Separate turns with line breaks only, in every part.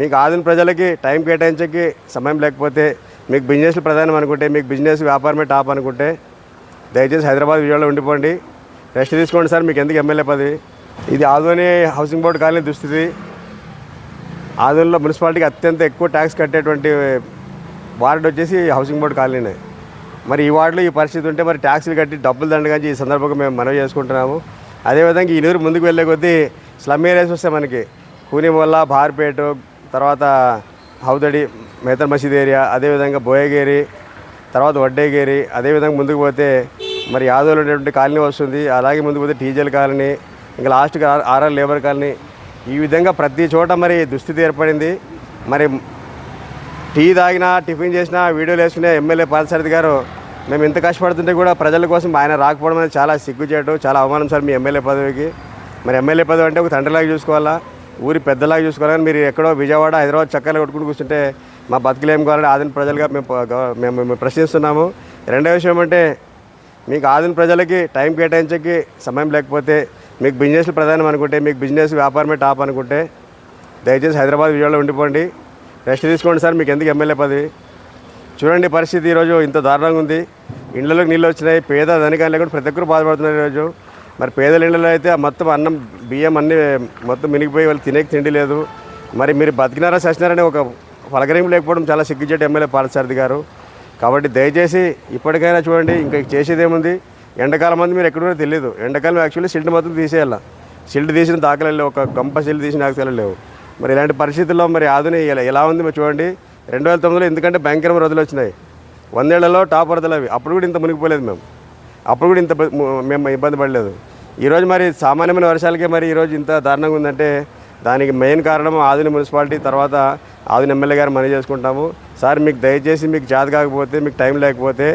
మీకు ఆదిన ప్రజలకి టైం కేటాయించకి సమయం లేకపోతే మీకు బిజినెస్లు ప్రధానం అనుకుంటే మీకు బిజినెస్ వ్యాపారమే టాప్ అనుకుంటే దయచేసి హైదరాబాద్ విజయవాడలో ఉండిపోండి. రెస్ట్ తీసుకోండి సార్ మీకు ఎందుకు ఎమ్మెల్యే పదవి? ఇది ఆదోని హౌసింగ్ బోర్డు కాలనీ దుస్థితి. ఆదోనిలో మున్సిపాలిటీకి అత్యంత ఎక్కువ ట్యాక్స్ కట్టేటువంటి వార్డు వచ్చేసి హౌసింగ్ బోర్డు కాలనీనే. మరి ఈ వార్డులో ఈ పరిస్థితి ఉంటే మరి ట్యాక్స్లు కట్టి డబ్బులు దండగాంచి ఈ సందర్భంగా మేము మనవి చేసుకుంటున్నాము. అదేవిధంగా ఈ నీరు ముందుకు వెళ్ళే కొద్దీ స్లమ్ ఏరియాస్ వస్తాయి మనకి. కూనిమల్ల భార్పేట తర్వాత హౌదడి మేతర్ మసీద్ ఏరియా అదేవిధంగా బోయగేరి తర్వాత వడ్డేగేరి అదేవిధంగా ముందుకు పోతే మరి యాదవులు ఉండేటువంటి కాలనీ వస్తుంది. అలాగే ముందుకు పోతే టీజల్ కాలనీ ఇంకా లాస్ట్కి ఆర్ఆర్ లేబర్ కాలనీ. ఈ విధంగా ప్రతి చోట మరి దుస్థితి ఏర్పడింది. మరి టీ తాగినా టిఫిన్ చేసినా వీడియోలు వేసుకునే ఎమ్మెల్యే పాలసారథి గారు మేము ఇంత కష్టపడుతుంటే కూడా ప్రజల కోసం ఆయన రాకపోవడం అనేది చాలా సిగ్గుచేటు చాలా అవమానం సార్ మీ ఎమ్మెల్యే పదవికి. మరి ఎమ్మెల్యే పదవి అంటే ఒక తండ్రిలాగా చూసుకోవాలా? ఊరి పెద్దలాగా చూసుకోవాలని మీరు ఎక్కడో విజయవాడ హైదరాబాద్ చక్కర్లు కొట్టుకుని కూర్చుంటే మా బతుకులు కావాలని ఆదిన ప్రజలుగా మేము మేము ప్రశ్నిస్తున్నాము. రెండో విషయం అంటే మీకు ఆదిన ప్రజలకి టైం కేటాయించకి సమయం లేకపోతే మీకు బిజినెస్లు ప్రధానం అనుకుంటే మీకు బిజినెస్ వ్యాపారమే టాప్ అనుకుంటే దయచేసి హైదరాబాద్ విజయవాడలో ఉండిపోండి. రెస్ట్ తీసుకోండి సార్ మీకు ఎందుకు ఎమ్మెల్యే పదవి? చూడండి పరిస్థితి ఈరోజు ఇంత దారుణంగా ఉంది. ఇళ్ళలోకి నీళ్ళు వచ్చినాయి పేద ధనికాలు లేకుండా ప్రతి ఒక్కరు బాధపడుతున్నారు ఈరోజు. మరి పేదల ఇళ్ళలో అయితే ఆ మొత్తం అన్నం బియ్యం అన్నీ మొత్తం మినిగిపోయి వాళ్ళు తినేకి తిండి లేదు. మరి మీరు బతికినారా చేసినారని ఒక పలకరింపు లేకపోవడం చాలా సిగ్గుచేటు ఎమ్మెల్యే పాలసారథి గారు. కాబట్టి దయచేసి ఇప్పటికైనా చూడండి ఇంకా చేసేది ఏముంది ఎండాకాలం మంది మీరు ఎక్కడ తెలియదు ఎండాకాలం యాక్చువల్లీ షిల్డ్ మొత్తం తీసేయాల. సిల్డ్ తీసిన దాఖలు లేవు ఒక గంప సిల్డ్ తీసిన దాఖలు లేవు. మరి ఇలాంటి పరిస్థితుల్లో మరి ఆధుని ఎలా- ఉంది మీరు చూడండి. రెండు వేల తొమ్మిదిలో ఎందుకంటే భయంకరమైన రోజులు వచ్చినాయి. వందేళ్ళలో టాప్ వరదలు అవి. అప్పుడు కూడా ఇంత మునిగిపోలేదు మేము. అప్పుడు కూడా ఇంత మేము ఇబ్బంది పడలేదు. ఈరోజు మరి సామాన్యమైన వర్షాలకే మరి ఈరోజు ఇంత దారుణంగా ఉందంటే దానికి మెయిన్ కారణం ఆదిని మున్సిపాలిటీ తర్వాత ఆదిని ఎమ్మెల్యే గారు మనీ చేసుకుంటాము. సార్ మీకు దయచేసి మీకు జాతి కాకపోతే మీకు టైం లేకపోతే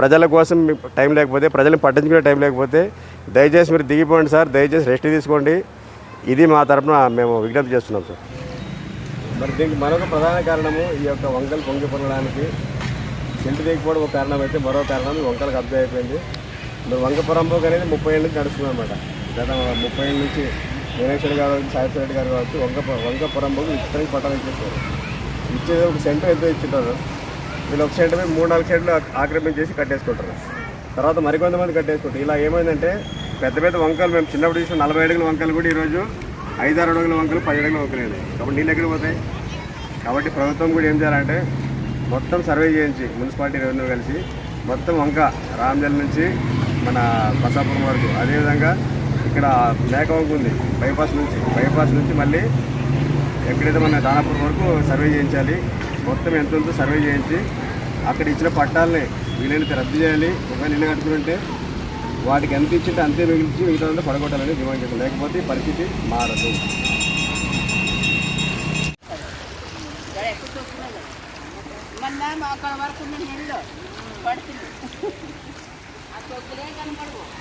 ప్రజల కోసం మీకు టైం లేకపోతే ప్రజలను పట్టించుకునే టైం లేకపోతే దయచేసి మీరు దిగిపోండి సార్ దయచేసి రెస్ట్ తీసుకోండి. ఇది మా తరపున మేము విజ్ఞప్తి చేస్తున్నాం సార్. మరి దీనికి మరొక ప్రధాన కారణము ఈ యొక్క వంకలు పొంగి పొంగడానికి సెంటు దిగిపోవడం ఒక కారణం అయితే మరో కారణం వంకలకు వంకలు అయిపోయింది మరి వంక పొరంబోక్ అనేది ముప్పై ఏళ్ళకి నడుస్తుంది అనమాట గత ముప్పై ఏళ్ళ నుంచి మీనాక్షి గారు కావచ్చు సాహిత్య రెడ్డి గారు కావచ్చు వంగ పొ- వంక పొరంబోకు ఇతరికి పట్టాలు ఇచ్చేస్తారు ఇచ్చేది ఒక సెంటర్ ఎంతో ఇచ్చింటారు. వీళ్ళు ఒక సెంటర్ మీద మూడు నాలుగు సెంట్లు ఆక్రమించేసి కట్టేసుకుంటారు. తర్వాత మరికొంతమంది కట్టేసుకుంటారు. ఇలా ఏమైందంటే పెద్ద పెద్ద వంకలు మేము చిన్నప్పుడు చూసిన. నలభై అడుగుల వంకలు కూడా ఈరోజు ఐదు ఆరు అడుగుల వంకలు పది అడుగుల వంకలు అయినాయి. కాబట్టి నీళ్ళు ఎక్కడ పోతాయి? కాబట్టి ప్రభుత్వం కూడా ఏం చేయాలంటే మొత్తం సర్వే చేయించి మున్సిపాలిటీ రెవెన్యూ కలిసి మొత్తం వంక రామ్జల్ నుంచి మన బసాపురం వరకు. అదేవిధంగా ఇక్కడ మేక ఉంది. బైపాస్ నుంచి బైపాస్ నుంచి మళ్ళీ ఎక్కడైతే మన దానాపూర్ వరకు సర్వే చేయించాలి మొత్తం ఎంత ఉందో సర్వే చేయించి అక్కడ ఇచ్చిన పట్టాలని వీలైనంత రద్దు చేయాలి. ఒకవేళ ఇల్లు కట్టుకుంటే వాటికి ఎంత ఇచ్చింటే అంతే మిగిలించి మిగతా పడగొట్టాలని డిమాండ్ చేస్తాం. లేకపోతే పరిస్థితి మారదు.
మొన్న అక్కడ వరకు పడుతుంది ఆ తొక్కులే కనపడవు కనిపిస్తుంది